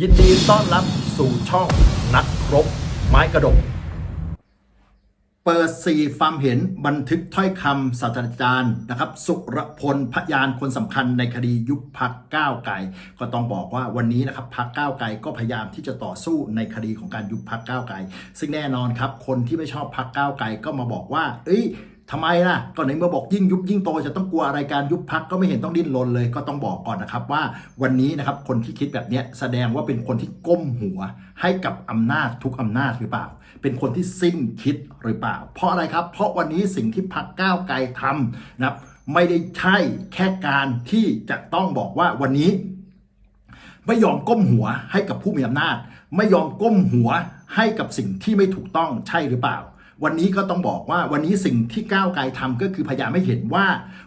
ยินดีต้อนรับสู่ช่องนักรบ ไม้กระดก เปิดสี่ความเห็นบันทึกถ้อยคำศาสตราจารย์นะครับ สุรพลพยานคนสำคัญในคดียุบพักก้าวไกลก็ต้องบอกว่าวันนี้นะครับพักก้าวไกลก็พยายามที่จะต่อสู้ในคดีของการยุบพักก้าวไกลซึ่งแน่นอนครับ คนที่ไม่ชอบพักก้าวไกลก็มาบอกว่า เอ้ย ทำไมล่ะก็ในเมื่อบอกยิ่งยุบยิ่งโตจะต้องกลัวอะไรการยุบพักก็ไม่เห็นต้องดิ้นรนเลย ก็ต้องบอกก่อนนะครับว่าวันนี้นะครับคนที่คิดแบบนี้แสดงว่าเป็นคนที่ก้มหัว ให้กับอำนาจทุกอำนาจหรือเปล่า เป็นคนที่สิ้นคิดหรือเปล่า เพราะอะไรครับ เพราะวันนี้สิ่งที่พักก้าวไกลทำนะครับไม่ได้ใช่แค่การที่จะต้องบอกว่าวันนี้ ไม่ยอมก้มหัวให้กับผู้มีอำนาจ ไม่ยอมก้มหัวให้กับสิ่งที่ไม่ถูกต้องใช่หรือเปล่า วันนี้ก็ต้องบอกว่าวันนี้สิ่งที่ก้าวไกลทำก็คือพยายามให้เห็นว่า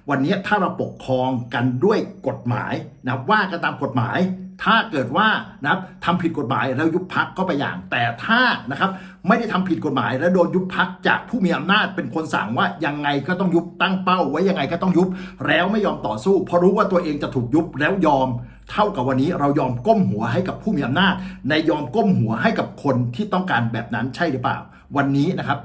วันนี้ถ้าเราปกครองกันด้วยกฎหมายนะว่ากันตามกฎหมาย ถ้าเกิดว่านะครับทำผิดกฎหมายแล้วยุบพักก็ไปอย่าง แต่ถ้านะครับไม่ได้ทำผิดกฎหมาย แล้วโดนยุบพักจากผู้มีอำนาจเป็นคนสั่งว่ายังไงก็ต้องยุบตั้งเป้า ไว้ยังไงก็ต้องยุบ แล้วไม่ยอมต่อสู้เพราะรู้ว่าตัวเองจะถูกยุบแล้วยอมเท่ากับวันนี้เรายอมก้มหัวให้กับผู้มีอำนาจ ในยอมก้มหัวให้กับคนที่ต้องการแบบนั้นใช่หรือเปล่า วันนี้นะครับ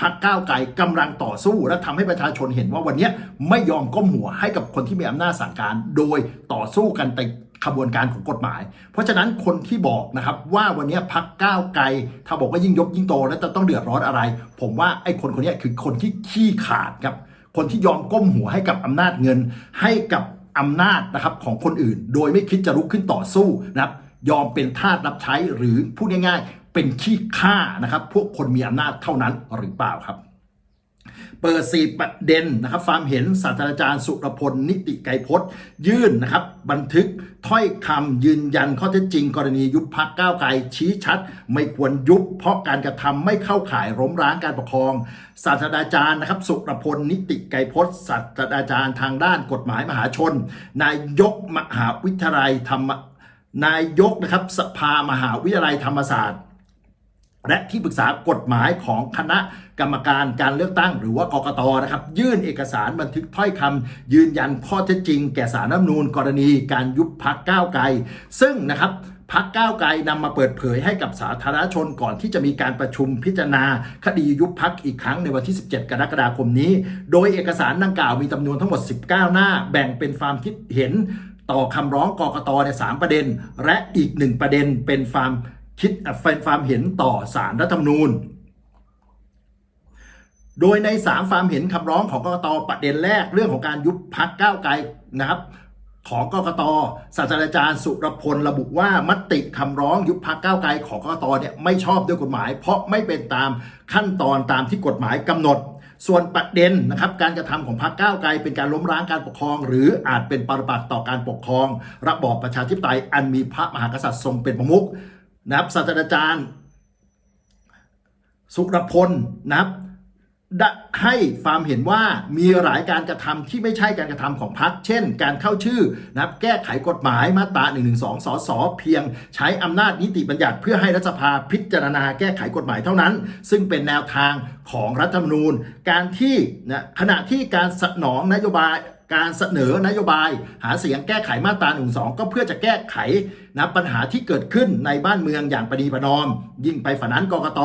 พักก้าวไกลกำลังต่อสู้ และทำให้ประชาชนเห็นว่าวันนี้ไม่ยอมก้มหัวให้กับคนที่มีอำนาจสั่งการ โดยต่อสู้กันในขบวนการของกฎหมาย เพราะฉะนั้นคนที่บอกนะครับว่าวันนี้พักก้าวไกล ถ้าบอกว่ายิ่งยกยิ่งโตแล้วจะต้องเดือดร้อนอะไร ผมว่าไอ้คนคนนี้คือคนที่ขี้ขาดครับ คนที่ยอมก้มหัวให้กับอำนาจเงิน ให้กับอำนาจนะครับของคนอื่น โดยไม่คิดจะลุกขึ้นต่อสู้นะครับยอมเป็นทาสรับใช้หรือพูดง่ายๆ เป็นขี้ข้านะครับ พวกคนมีอำนาจเท่านั้นหรือเปล่าครับ เปิดสี่ประเด็นนะครับความเห็นศาสตราจารย์สุรพลนิติไกรพจน์ ยื่นนะครับ บันทึกถ้อยคำยืนยันข้อเท็จจริง กรณียุบพักก้าวไกลชี้ชัด ไม่ควรยุบเพราะการกระทำไม่เข้าข่ายล้มล้างการปกครอง ศาสตราจารย์นะครับ สุรพลนิติไกรพจน์ศาสตราจารย์ทางด้านกฎหมายมหาชน นายกมหาวิทยาลัยธรรมนายกนะครับสภามหาวิทยาลัยธรรมศาสตร์ และที่ปรึกษากฎหมายของคณะกรรมการการเลือกตั้ง หรือว่ากกตนะครับ ยื่นเอกสารบันทึกถ้อยคำยืนยันข้อเท็จจริง แก่สารรัฐนูญกรณีการยุบพักก้าวไกล ซึ่งนะครับพักก้าวไกลนำมาเปิดเผยให้กับสาธารณชนก่อนที่จะมีการประชุมพิจารณา คดียุบพักอีกครั้งในวันที่ 17 กรกฎาคมนี้ โดยเอกสารดังกล่าวมีจำนวนทั้งหมด 19 หน้า แบ่งเป็นความคิดเห็น ต่อคำร้องกกตในสามประเด็น และอีกหนึ่งประเด็นเป็นความ คิดเป็นความเห็นต่อสารรัฐธรรมนูญ โดยใน 3 ความเห็นคำร้องของกกตประเด็นแรกเรื่องของการยุบพักก้าวไกลนะครับของกกตศาสตราจารย์สุรพลระบุว่ามติคำร้องยุบพักก้าวไกลของกกตเนี่ยไม่ชอบด้วยกฎหมาย เพราะไม่เป็นตามขั้นตอนตามที่กฎหมายกำหนด ส่วนประเด็นนะครับการกระทำของพรรคก้าวไกลเป็นการล้มล้างการปกครอง หรืออาจเป็นปรปักษ์ต่อการปกครอง ระบอบประชาธิปไตยอันมีพระมหากษัตริย์ทรงเป็นประมุข นะครับศาสตราจารย์ สุรพลนะครับได้ให้ความเห็นว่ามีหลายการกระทำที่ไม่ใช่การกระทำของพรรคเช่น การเข้าชื่อนะครับแก้ไขกฎหมายมาตรา1นึสสสเพียงใช้อำนาจนิติบัญญัติเพื่อให้รัฐสภาพิจารณาแก้ไขกฎหมายเท่านั้น ซึ่งเป็นแนวทางของรัฐธรรมนูญ การที่นะขณะที่การสนองนโยบาย การเสนอนโยบาย หาเสียงแก้ไขมาตรา1นึก็เพื่อจะแก้ไขนะปัญหาที่เกิดขึ้นในบ้านเมืองอย่างประนีประนอม ยิ่งไปฝันนั้นกกต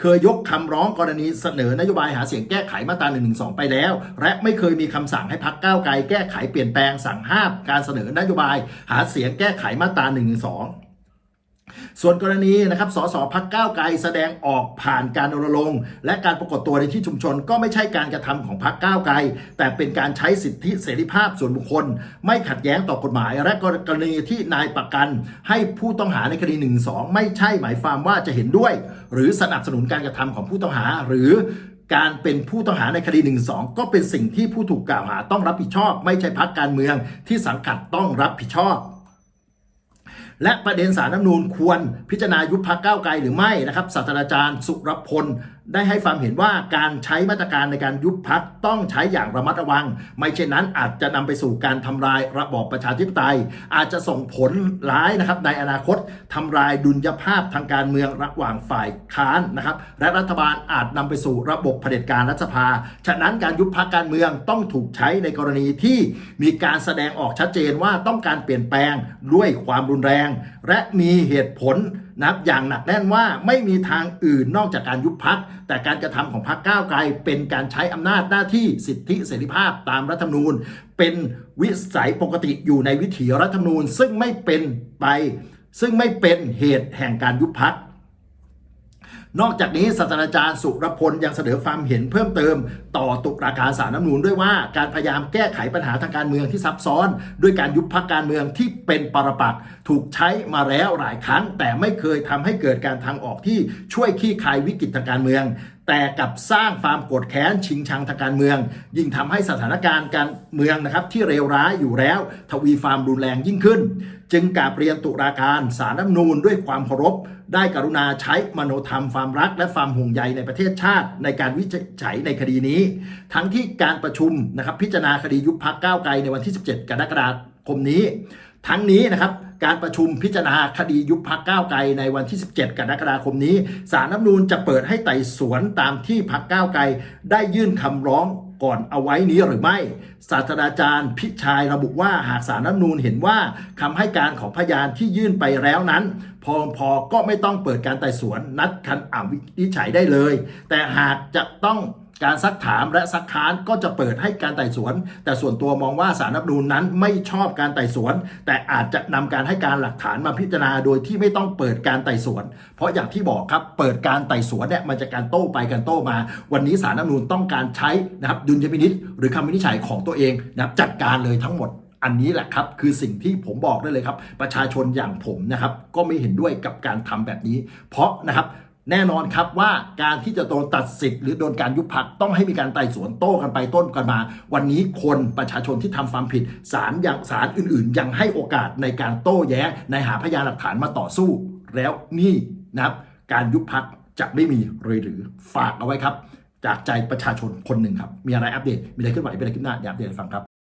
เคยยกคำร้องกรณีเสนอนโยบายหาเสียงแก้ไขมาตรา1นึไปแล้ว และไม่เคยมีคำสั่งให้พักก้าวไกลแก้ไขเปลี่ยนแปลงสั่งห้ามการเสนอนโยบาย หาเสียงแก้ไขมาตรา1นึ ส่วนกรณีนะครับสสพักก้าวไกลแสดงออกผ่านการรณรงค์และการปรากฏตัวในที่ชุมชนก็ไม่ใช่การกระทำของพักก้าวไกล แต่เป็นการใช้สิทธิเสรีภาพส่วนบุคคล ไม่ขัดแย้งต่อกฎหมาย และกรณีที่นายประกัน ให้ผู้ต้องหาในคดี1นึไม่ใช่หมายความว่าจะเห็นด้วย หรือสนับสนุนการกระทำของผู้ต้องหาหรือการเป็นผู้ต้องหาในคดี1นึก็เป็นสิ่งที่ผู้ถูกกล่าวหาต้องรับผิดชอบ ไม่ใช่พักการเมืองที่สังกัดต้องรับผิดชอบ และประเด็นสารน้ำนูนควรพิจารณายุบพักก้าไกลหรือไม่นะครับศาสตราจารย์สุรพล ได้ให้ความเห็นว่าการใช้มาตรการในการยุบพักต้องใช้อย่างระมัดระวัง ไม่เช่นนั้นอาจจะนำไปสู่การทำลายระบอบประชาธิปไตย อาจจะส่งผลร้ายนะครับในอนาคตทำลายดุลยภาพทางการเมืองระหว่างฝ่ายค้านนะครับและรัฐบาลอาจนำไปสู่ระบบเผด็จการรัฐสภา ฉะนั้นการยุบพักการเมืองต้องถูกใช้ในกรณีที่มีการแสดงออกชัดเจนว่าต้องการเปลี่ยนแปลงด้วยความรุนแรง และมีเหตุผล นะครับอย่างหนักแน่นว่าไม่มีทางอื่นนอกจากการยุบพัก แต่การกระทำของพรรคก้าวไกล เป็นการใช้อำนาจหน้าที่สิทธิเสรีภาพตามรัฐธรรมนูญ เป็นวิสัยปกติอยู่ในวิถีรัฐธรรมนูญ ซึ่งไม่เป็นไป ซึ่งไม่เป็นเหตุแห่งการยุบพัก นอกจากนี้ศาสตราจารย์สุรพลยังเสนอความเห็นเพิ่มเติม ต่อตุลาการสารน้ำนูนด้วยว่าการพยายามแก้ไขปัญหาทางการเมืองที่ซับซ้อน ด้วยการยุบพักการเมืองที่เป็นปรปักษ์ถูกใช้มาแล้วหลายครั้ง แต่ไม่เคยทำให้เกิดการทางออกที่ช่วยคลี่คลายวิกฤตทางการเมือง แต่กับสร้างความโกรธแค้นชิงชังทางการเมือง ยิ่งทำให้สถานการณ์การเมืองนะครับที่เลวร้ายอยู่แล้ว ทวีความรุนแรงยิ่งขึ้น จึงกาบเรียนตุลาการสารรัฐนูญด้วยความเคารพ ได้กรุณาใช้มโนธรรมความรัก และความห่วงใยในประเทศชาติ ในการวิจัยฉัยในคดีนี้ ทั้งที่การประชุมนะครับพิจารณาคดียุบพักก้าวไกลในวันที่ 17 กรกฎาคมนี้ ทั้งนี้นะครับ การประชุมพิจารณาคดียุบพักก้าวไกลในวันที่ 17 กรกฎาคมนี้สารรัฐนูญจะเปิดให้ไต่สวนตามที่พักก้าวไกลได้ยื่นคำร้องก่อนเอาไว้นี้หรือไม่ ศาสตราจารย์พิชัยระบุว่าหากสารรัฐนูญเห็นว่าคำให้การของพยานที่ยื่นไปแล้วนั้น พอพอก็ไม่ต้องเปิดการไต่สวนนัดคันอ่านวินิจฉัยได้เลย แต่หากจะต้อง การซักถามและซักค้านก็จะเปิดให้การไต่สวน แต่ส่วนตัวมองว่าสารรัฐธรรมนูญนั้นไม่ชอบการไต่สวน แต่อาจจะนำการให้การหลักฐานมาพิจารณาโดยที่ไม่ต้องเปิดการไต่สวน เพราะอย่างที่บอกครับเปิดการไต่สวนเนี่ยมันจะการโต้ไปการโต้มา วันนี้สารรัฐธรรมนูญต้องการใช้นะครับดุลยพินิษหรือคำวินิจฉัยของตัวเองนะครับจัดการเลยทั้งหมดอันนี้แหละครับคือสิ่งที่ผมบอกได้เลยครับ ประชาชนอย่างผมนะครับ ก็ไม่เห็นด้วยกับการทำแบบนี้ เพราะนะครับ แน่นอนครับว่าการที่จะโดนตัดสิทธิ์หรือโดนการยุบพักต้องให้มีการไต่สวนโต้กันไปต้นกันมา วันนี้คนประชาชนที่ทำความผิดศาลอย่างศาลอื่น ๆ ยังให้โอกาสในการโต้แย้งในหาพยานหลักฐานมาต่อสู้ แล้วนี่นะครับ การยุบพักจะไม่มีเลยหรือฝากเอาไว้ครับ จากใจประชาชนคนหนึ่งครับ มีอะไรอัปเดตมีอะไรขึ้นไหวมีอะไรขึ้นหน้าอยากเดตฟังครับ